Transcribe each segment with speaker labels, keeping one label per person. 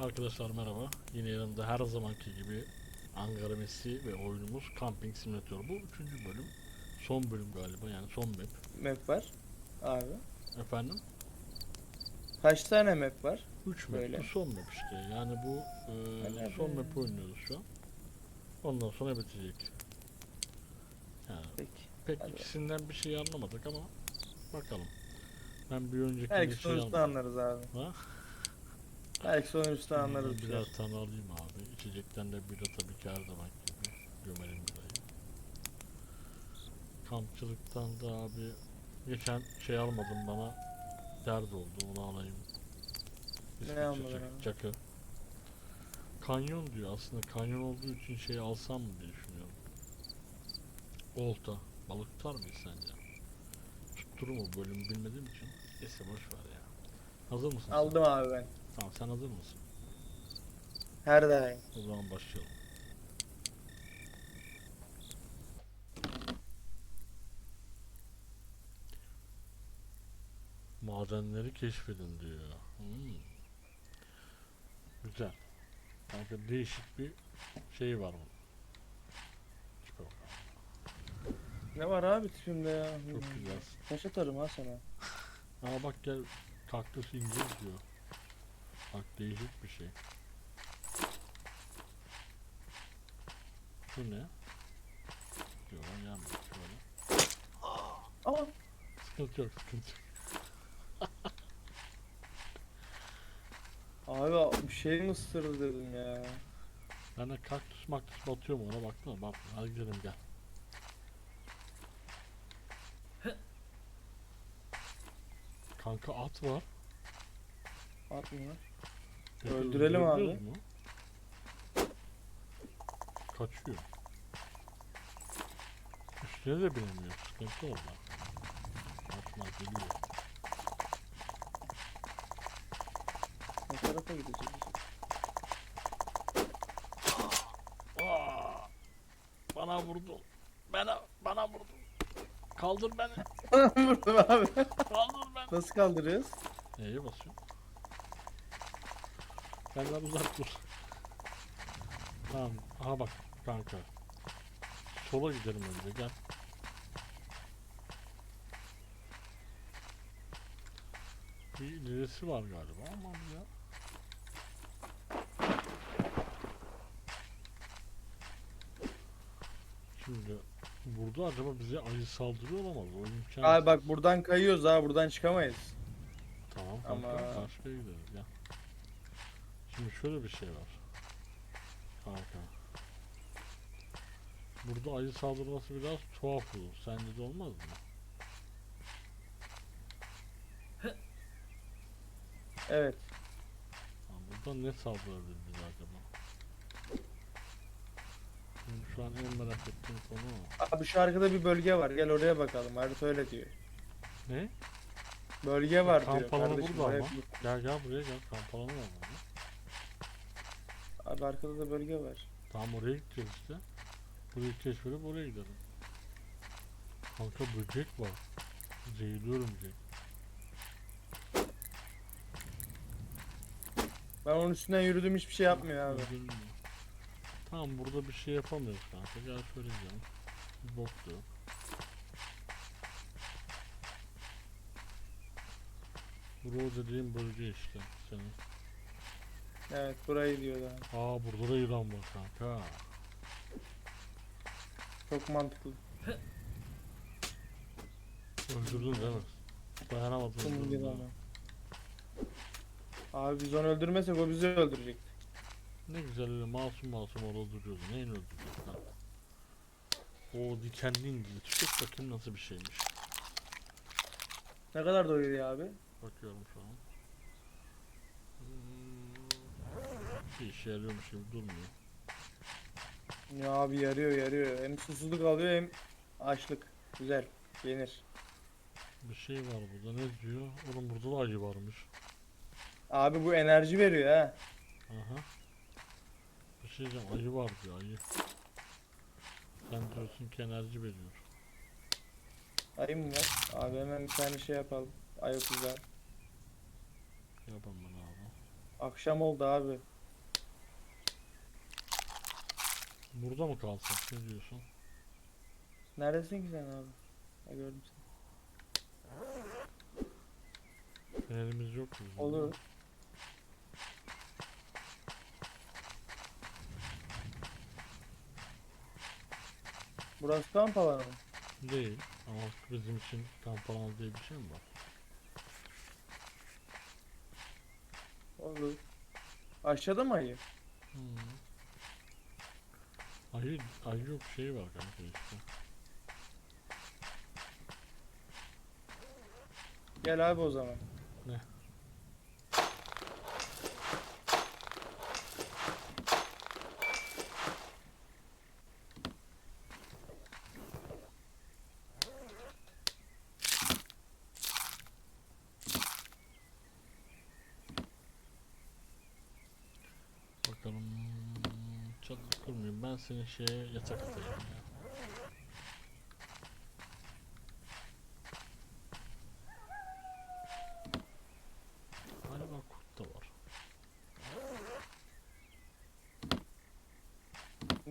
Speaker 1: Arkadaşlar merhaba. Yine yanımda her zamanki gibi Ankara Messi ve oyunumuz Camping Simulator. Bu üçüncü bölüm. Son bölüm galiba yani son map.
Speaker 2: map var abi.
Speaker 1: Efendim?
Speaker 2: Kaç tane map var?
Speaker 1: 3 map.
Speaker 2: Böyle.
Speaker 1: Bu son map işte. Yani bu e,
Speaker 2: Öyle
Speaker 1: son map oynuyoruz şu an. Ondan sonra bitecek. Yani
Speaker 2: Peki.
Speaker 1: pek
Speaker 2: Hadi.
Speaker 1: ikisinden bir şey anlamadık ama bakalım. Ben bir önceki
Speaker 2: Belki
Speaker 1: şey
Speaker 2: sonuçta anlarız abi.
Speaker 1: Ha?
Speaker 2: Belki sonuçta anlarız. bir
Speaker 1: Biraz tane alayım abi. İçecekten de bira tabii ki her zaman gibi. Gömelim birayı. Kampçılıktan da abi geçen şey almadım bana dert oldu onu alayım. İsviçre
Speaker 2: almadın
Speaker 1: çak-
Speaker 2: abi?
Speaker 1: Çakı. Kanyon diyor aslında kanyon olduğu için şey alsam mı diye düşünüyorum. Olta. Balık tutar mıyız sence? Tutturur mu bölümü bilmediğim için. Neyse boş ver ya. Hazır mısın? sen?
Speaker 2: Aldım abi ben.
Speaker 1: Tamam sen hazır mısın?
Speaker 2: Her daim.
Speaker 1: O zaman başlayalım. Madenleri keşfedin diyor. Hmm. Güzel. Kanka değişik bir şey var bunun.
Speaker 2: Ne var abi tipimde ya?
Speaker 1: Çok güzel.
Speaker 2: Taş atarım ha sana.
Speaker 1: Aa bak gel kaktüs incir diyor. Bak değişik bir şey. Bu ne? Diyor lan gelmiyor şöyle.
Speaker 2: Aa.
Speaker 1: Sıkıntı yok sıkıntı yok.
Speaker 2: Abi bir şey mi ısırdı dedim ya.
Speaker 1: Ben de kaktüs maktüs batıyor mu ona baktım bak hadi gidelim gel. Kanka at var.
Speaker 2: Atmıyor.
Speaker 1: Peki
Speaker 2: Öldürelim abi.
Speaker 1: mu? Kaçıyor. Üstüne de binemiyor. Sıkıntı orada. Atma geliyor.
Speaker 2: Ne tarafa gideceğiz?
Speaker 1: Aa! Bana vurdu. Bana bana vurdu. Kaldır beni.
Speaker 2: Vurdum abi.
Speaker 1: Kaldır beni.
Speaker 2: Nasıl kaldırıyoruz?
Speaker 1: Neye basıyorum? Benden uzak dur. Tamam. Aha bak kanka. Sola gidelim önce gel. Bir ilerisi var galiba ama ya. Şimdi burada acaba bize ayı saldırıyor olamaz. O imkansız.
Speaker 2: Abi bak buradan kayıyoruz ha buradan çıkamayız.
Speaker 1: Tamam kanka
Speaker 2: Ama-
Speaker 1: karşıya gideriz ya. Şimdi şöyle bir şey var. Kanka. Burada ayı saldırması biraz tuhaf olur. Sence de olmaz mı?
Speaker 2: Evet.
Speaker 1: Ha, burada ne saldırabilir bize acaba? Şimdi şu an en merak ettiğim konu o.
Speaker 2: Abi şu arkada bir bölge var. Gel oraya bakalım. Harita öyle diyor.
Speaker 1: Ne?
Speaker 2: Bölge var diyor.
Speaker 1: Kamp alanı
Speaker 2: Kardeşim,
Speaker 1: burada
Speaker 2: oraya
Speaker 1: ama.
Speaker 2: bir-
Speaker 1: Gel gel buraya gel. Kamp alanı var burada.
Speaker 2: Abi arkada da bölge var.
Speaker 1: Tamam oraya gideceğiz işte. Burayı keşfedip oraya gidelim. Kanka böcek var. Zehirli örümcek.
Speaker 2: Ben onun üstünden yürüdüm hiçbir şey yapmıyor abi.
Speaker 1: Öldürmüyor. Tamam burada bir şey yapamıyoruz kanka. Gel şöyle gidelim. Bir bok da yok. Bro dediğim bölge işte senin.
Speaker 2: Evet burayı diyor da.
Speaker 1: Aa burada da yılan var kanka.
Speaker 2: Çok mantıklı.
Speaker 1: Öldürdün değil mi? Dayanamadın
Speaker 2: Kum
Speaker 1: öldürdün mi?
Speaker 2: Abi biz onu öldürmesek o bizi öldürecek.
Speaker 1: Ne güzel öyle masum masum orada duruyordu. Neyin öldürdün kanka? O dikenli incili. Tüket bakayım nasıl bir şeymiş.
Speaker 2: Ne kadar doyuruyor abi?
Speaker 1: Bakıyorum şu an. Bir işe yarıyormuş gibi durmuyor.
Speaker 2: Ya abi yarıyor yarıyor. Hem susuzluk alıyor hem açlık. Güzel. Yenir.
Speaker 1: Bir şey var burada ne diyor? Oğlum burada da ayı varmış.
Speaker 2: Abi bu enerji veriyor ha.
Speaker 1: Aha. Bir şey diyeceğim ayı var diyor ayı. Sen diyorsun ki enerji veriyor.
Speaker 2: Ayı mı var? Abi hemen bir tane şey yapalım. Ayak uzar.
Speaker 1: Yapalım ben abi.
Speaker 2: Akşam oldu abi.
Speaker 1: Burada mı kalsak? Ne diyorsun?
Speaker 2: Neredesin ki sen abi? Ha, gördüm seni.
Speaker 1: Fenerimiz yok bizim.
Speaker 2: Olur. Burası kamp alanı mı?
Speaker 1: Değil. Ama bizim için kamp alanı diye bir şey mi var?
Speaker 2: Olur. Aşağıda mı ayı?
Speaker 1: Hı. Ayı, ayı yok şey var kanka işte.
Speaker 2: Gel abi o zaman.
Speaker 1: Ne? Bakalım çadır kurmayayım. Ben senin şeye yatak atayım ya. Galiba kurt da var.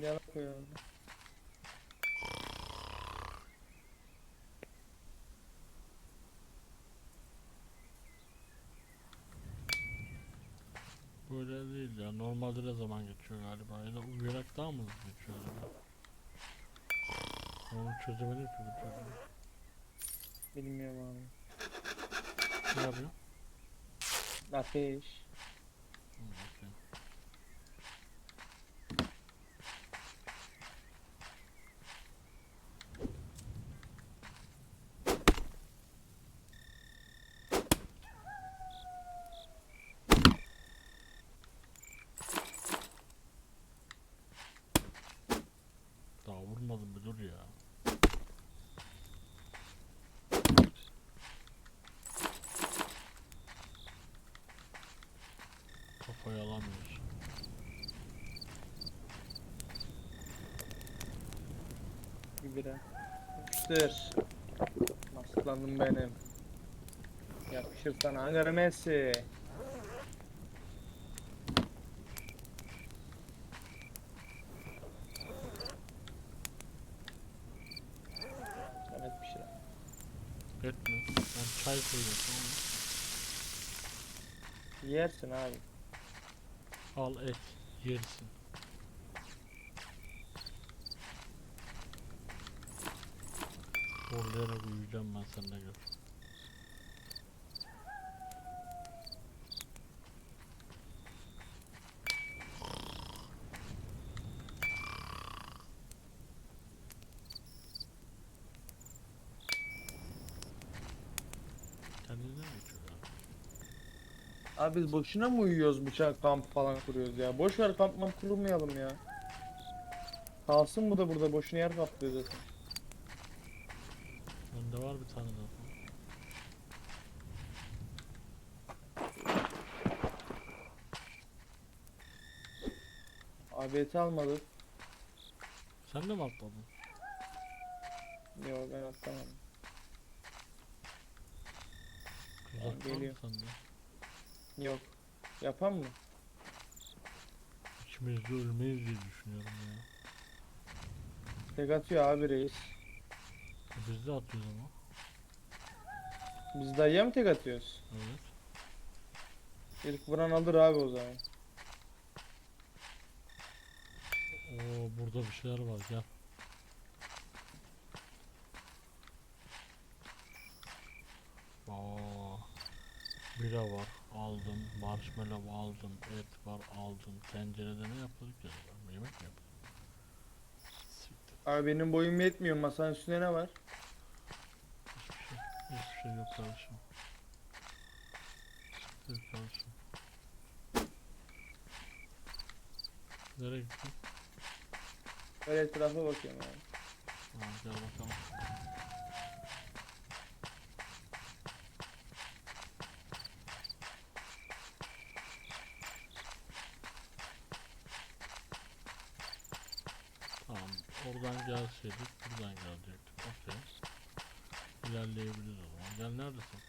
Speaker 2: Gel.
Speaker 1: Böyle değil ya. Normalde ne zaman geçiyor galiba? Ya da uyuyarak daha mı hızlı geçiyor acaba? Onu çözemedim ki bu çocuğu.
Speaker 2: Bilmiyorum abi.
Speaker 1: Ne yapıyor?
Speaker 2: Ateş.
Speaker 1: Hı, okey. Daha vurmadım bir dur ya. Kafayı alamıyoruz.
Speaker 2: Bira. Yapıştır. Aslanım benim. Yakışır sana Ankara Messi. Evet şey.
Speaker 1: Et mi? Ben çay koyuyorum?
Speaker 2: Yersin abi.
Speaker 1: Al et. Yersin. Horlayarak uyuyacağım ben sen de gör. Geçiyor ya.
Speaker 2: Abi biz boşuna mı uyuyoruz bıçak kamp falan kuruyoruz ya? Boş ver kamp mamp kurmayalım ya. Kalsın bu da burada boşuna yer kaplıyor zaten.
Speaker 1: Bende var bir tane daha.
Speaker 2: ABT almadık.
Speaker 1: Sen de mi atladın?
Speaker 2: Yok ben atlamadım.
Speaker 1: Mı
Speaker 2: geliyor.
Speaker 1: sende?
Speaker 2: Yok. Yapan mı?
Speaker 1: İkimiz de ölmeyiz diye düşünüyorum ya.
Speaker 2: Tek atıyor abi reis.
Speaker 1: Biz de atıyoruz ama.
Speaker 2: Biz dayıya mı tek atıyoruz?
Speaker 1: Evet.
Speaker 2: İlk vuran alır abi o zaman.
Speaker 1: Oo burada bir şeyler var gel. Oo. Bira var aldım, marshmallow aldım, et var aldım. Tencerede ne yapıyorduk ya? Yemek mi yapıyorduk?
Speaker 2: Abi benim boyum yetmiyor. Masanın üstünde ne var?
Speaker 1: Hiçbir şey, hiçbir şey yok kardeşim. Siktir kardeşim. Nereye gittin?
Speaker 2: Böyle etrafa bakıyorum abi.
Speaker 1: Ha, gel bakalım. Tamam, gelseydik buradan gelecektik. Okey. İlerleyebiliriz o zaman. Gel neredesin?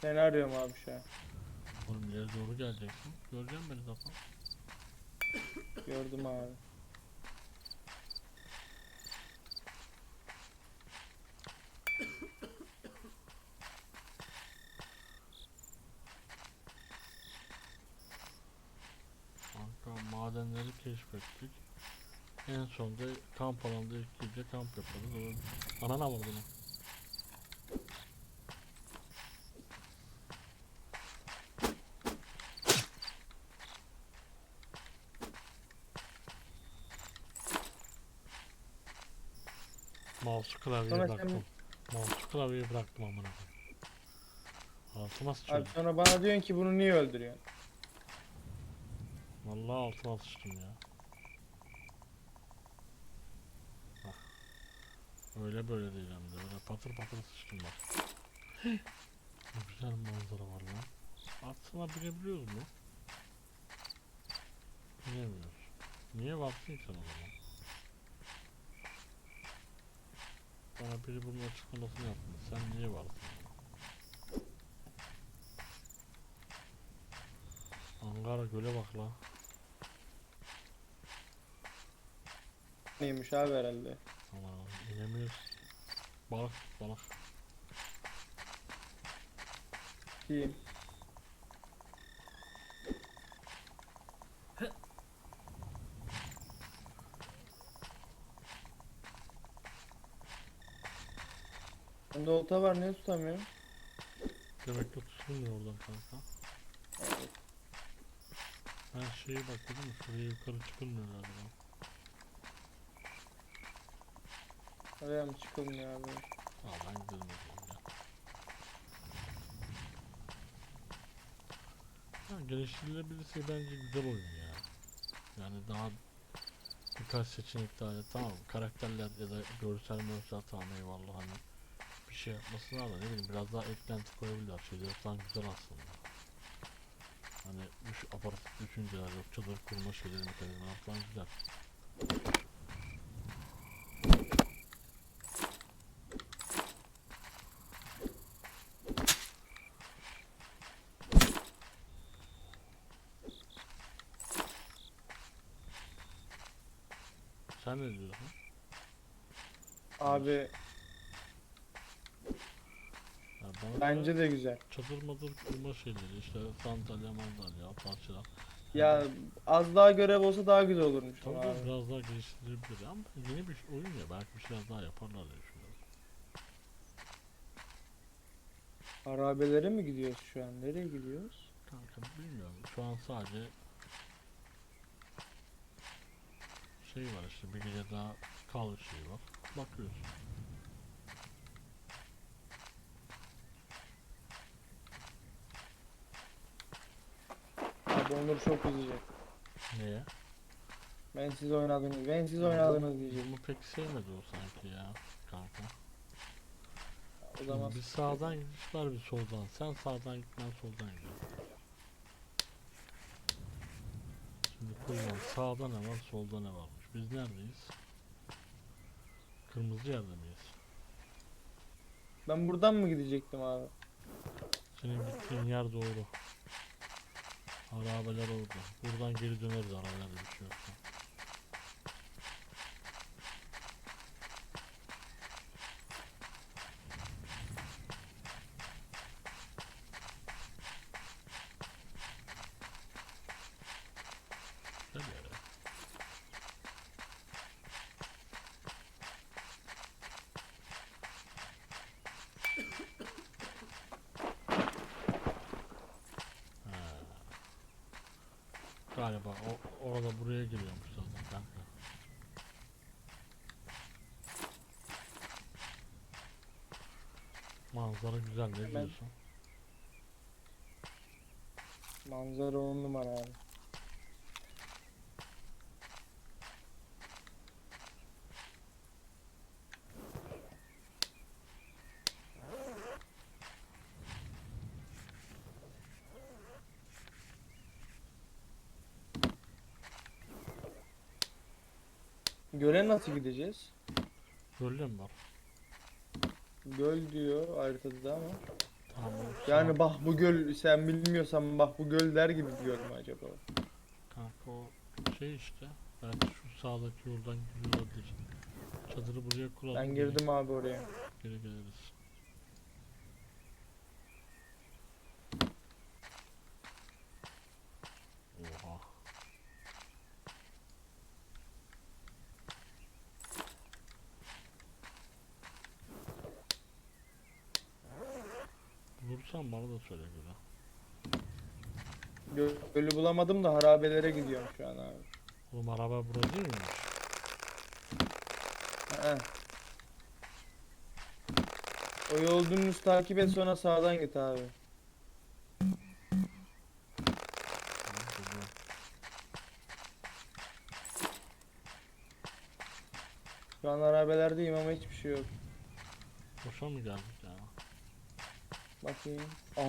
Speaker 2: Seni arıyorum abi şu an.
Speaker 1: Oğlum ileri doğru geleceksin. Göreceğim beni zaten.
Speaker 2: Gördüm abi.
Speaker 1: Kanka madenleri keşfettik. En sonunda kamp alanında ilk gece kamp yaparız. Anana vurdu lan. Mouse'u klavyeyi
Speaker 2: Sonra sen-
Speaker 1: bıraktım. Mouse'u klavyeyi bıraktım amına koyayım. Altıma
Speaker 2: Abi
Speaker 1: sıçradım.
Speaker 2: sonra bana diyorsun ki bunu niye öldürüyorsun?
Speaker 1: Vallahi altıma sıçtım ya. Bak. Öyle böyle değil hem de. Böyle patır patır sıçtım bak. ne güzel manzara var lan. Aslında binebiliyoruz mu? Binemiyoruz. Niye ki sen o zaman? Bana biri bunun açıklamasını yaptı. Sen niye varsın? Ankara göle bak la.
Speaker 2: Neymiş abi herhalde.
Speaker 1: Ama inemiyoruz. Balık, balık.
Speaker 2: Kim? Bende olta var niye tutamıyorum?
Speaker 1: Demek ki tutulmuyor oradan kanka. Ben şeye bak dedim mi? Şuraya yukarı çıkılmıyor galiba.
Speaker 2: Oraya mı çıkılmıyor abi?
Speaker 1: O zaman ya. Ha, geliştirilebilirse bence güzel oyun ya. Yani daha birkaç seçenek daha tamam karakterler ya da görsel mörsel tamam eyvallah hani bir şey yapmasına da ne bileyim biraz daha eklenti koyabilirler şeyler falan güzel aslında. Hani düş, aparatif düşünceler yok çadır kurma şeyleri mekanizmalar falan güzel. Sen ne diyorsun?
Speaker 2: Abi
Speaker 1: Ya bana
Speaker 2: bence de güzel.
Speaker 1: çadır madır kurma şeyleri işte sandalye mandalye parçalar.
Speaker 2: Ya az daha görev olsa daha güzel olurmuş ama
Speaker 1: tabii
Speaker 2: abi.
Speaker 1: biraz daha geliştirilebilir ama yeni bir oyun ya belki bir şeyler daha yaparlar diye düşünüyorum.
Speaker 2: Harabelere mi gidiyoruz şu an? Nereye gidiyoruz?
Speaker 1: Kanka bilmiyorum şu an sadece şey var işte bir gece daha kal şeyi var. Bakıyorsun.
Speaker 2: Abi Onur çok üzecek.
Speaker 1: Neye?
Speaker 2: Ben siz oynadınız, ben siz oynadınız diyecek.
Speaker 1: Bunu pek sevmedi o sanki ya kanka.
Speaker 2: O zaman
Speaker 1: bir sağdan gidiş var bir soldan. Sen sağdan git ben soldan gidiyorum. Şimdi kullan sağda ne var solda ne varmış. Biz neredeyiz? Kırmızı yerde miyiz?
Speaker 2: ben buradan mı gidecektim abi?
Speaker 1: Senin gittiğin yer doğru. Arabeler orada. Buradan geri döneriz arabelerde bir şey yoksa. Güzel yer ya. Ha. Galiba o orada buraya geliyormuş zaten kanka. Manzara güzel ne
Speaker 2: Hemen-
Speaker 1: diyorsun?
Speaker 2: Manzara on numara abi. Göle nasıl gideceğiz?
Speaker 1: Gölle mi var?
Speaker 2: Göl diyor haritada ama.
Speaker 1: Tamam
Speaker 2: Yani bak bu göl sen bilmiyorsan bak bu göl der gibi diyorum acaba.
Speaker 1: Kanka o Şey işte. Belki şu sağdaki yoldan giriyorlardır. Çadırı buraya kuralım.
Speaker 2: Ben girdim abi oraya.
Speaker 1: Geri geliriz. Güzel.
Speaker 2: Gö- Gölü bulamadım da harabelere gidiyorum şu an abi.
Speaker 1: Oğlum araba burada değil miymiş?
Speaker 2: He. O yol dümdüz takip et sonra sağdan git abi. Şu an harabelerdeyim ama hiçbir şey yok.
Speaker 1: Boşa mı geldik ya?
Speaker 2: Bakayım. Aa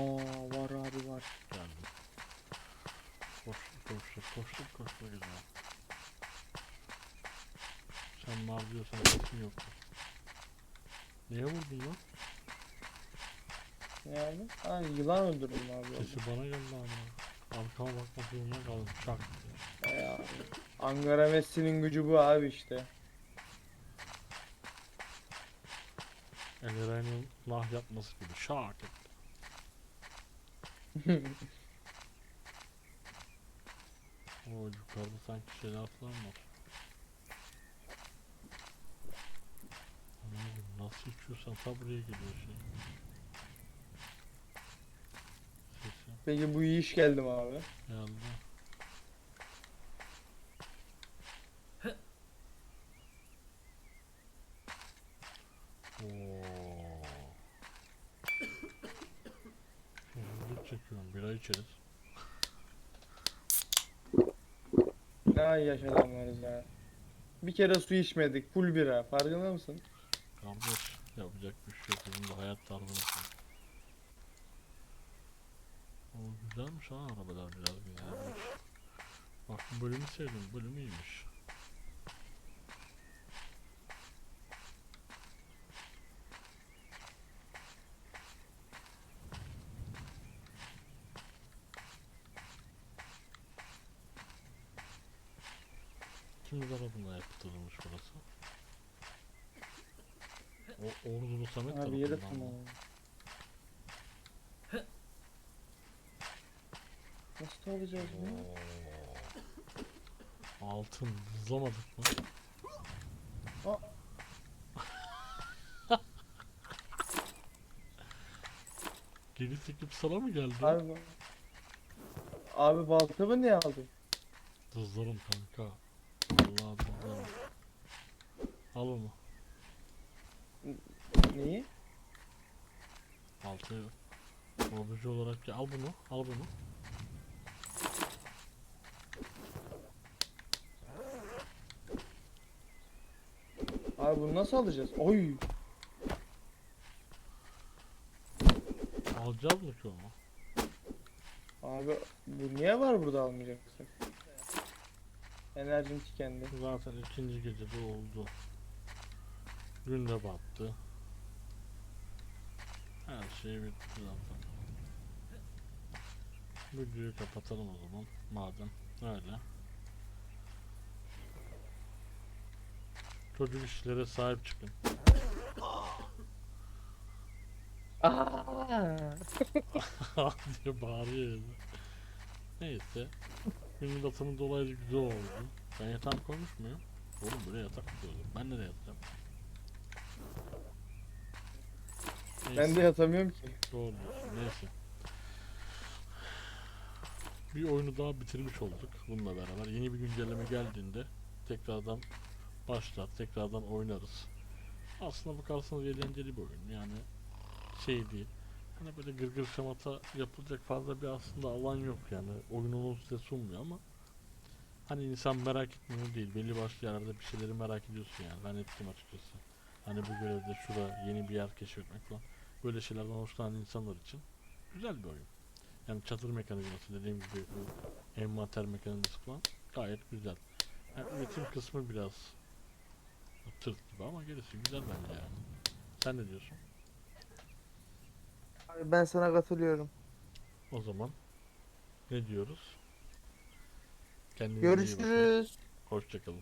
Speaker 2: var abi var.
Speaker 1: Geldim. Koştuk koştuk koştuk koştuk güzel. Sen var diyorsan kesin yoktu. Niye vurdun lan?
Speaker 2: Ne abi? Ha yılan öldürdüm abi.
Speaker 1: Sesi bana geldi ama. Arkama bakmak zorunda kaldım. Şak.
Speaker 2: Ya, Ankara Messi'nin gücü bu abi işte.
Speaker 1: Emiray'ın nah yapması gibi şak etti. O yukarıda sanki şeyler falan var. Nasıl içiyorsan ta buraya geliyor şey. Sesi
Speaker 2: Peki bu iyi iş geldim abi.
Speaker 1: geldi. Oo. Çekiyorum. Bira içeriz.
Speaker 2: Ne ay yaş adamlarız ya. Bir kere su içmedik. Full bira. Farkında mısın?
Speaker 1: Kardeş yapacak bir şey yok. Bizim de hayat tarzımız. O güzelmiş ha arabalar biraz güzelmiş. Bak bu bölümü sevdim. Bu bölüm iyiymiş. Tarafından yaptırılmış burası? O Ordulu Samet
Speaker 2: Abi yere
Speaker 1: tarafından mı?
Speaker 2: Nasıl alacağız bunu?
Speaker 1: Oo. Altın hızlamadık mı?
Speaker 2: Aa.
Speaker 1: Geri sekip sana mı geldi?
Speaker 2: Abi Abi baltamı niye aldın?
Speaker 1: Hızlarım kanka. Al onu.
Speaker 2: Neyi?
Speaker 1: Altı Orducu olarak ya al bunu, al bunu.
Speaker 2: Abi bunu nasıl alacağız? Oy.
Speaker 1: Alacağız mı ki onu?
Speaker 2: Abi bu niye var burada almayacaksın? Enerjim tükendi.
Speaker 1: Zaten ikinci gecede oldu. Gün de battı. Her şey bitti zaten. Videoyu kapatalım o zaman. Madem öyle. Çocuk işlere sahip çıkın. diye bağırıyor evde. Neyse. Günün atımı dolaylı güzel oldu. Ben yatağımı koymuş muyum? Oğlum buraya yatak koydum. Ben nereye yatacağım?
Speaker 2: Ben de yatamıyorum ki.
Speaker 1: Doğru diyorsun. Neyse. Bir oyunu daha bitirmiş olduk bununla beraber. Yeni bir güncelleme geldiğinde tekrardan başlar, tekrardan oynarız. Aslına bakarsanız eğlenceli bir oyun. Yani şey değil. Hani böyle gırgır şamata yapılacak fazla bir aslında alan yok yani. Oyun onu size sunmuyor ama hani insan merak etmiyor değil. Belli başlı yerlerde bir şeyleri merak ediyorsun yani. Ben ettim açıkçası. Hani bu görevde şurada yeni bir yer keşfetmek falan. Böyle şeylerden hoşlanan insanlar için güzel bir oyun. Yani çadır mekanizması dediğim gibi bu envanter mekanizması falan gayet güzel. Yani üretim kısmı biraz tırt gibi ama gerisi güzel bence yani. Sen ne diyorsun?
Speaker 2: Abi ben sana katılıyorum.
Speaker 1: O zaman ne diyoruz? Kendinize iyi bakın.
Speaker 2: Görüşürüz.
Speaker 1: Hoşçakalın.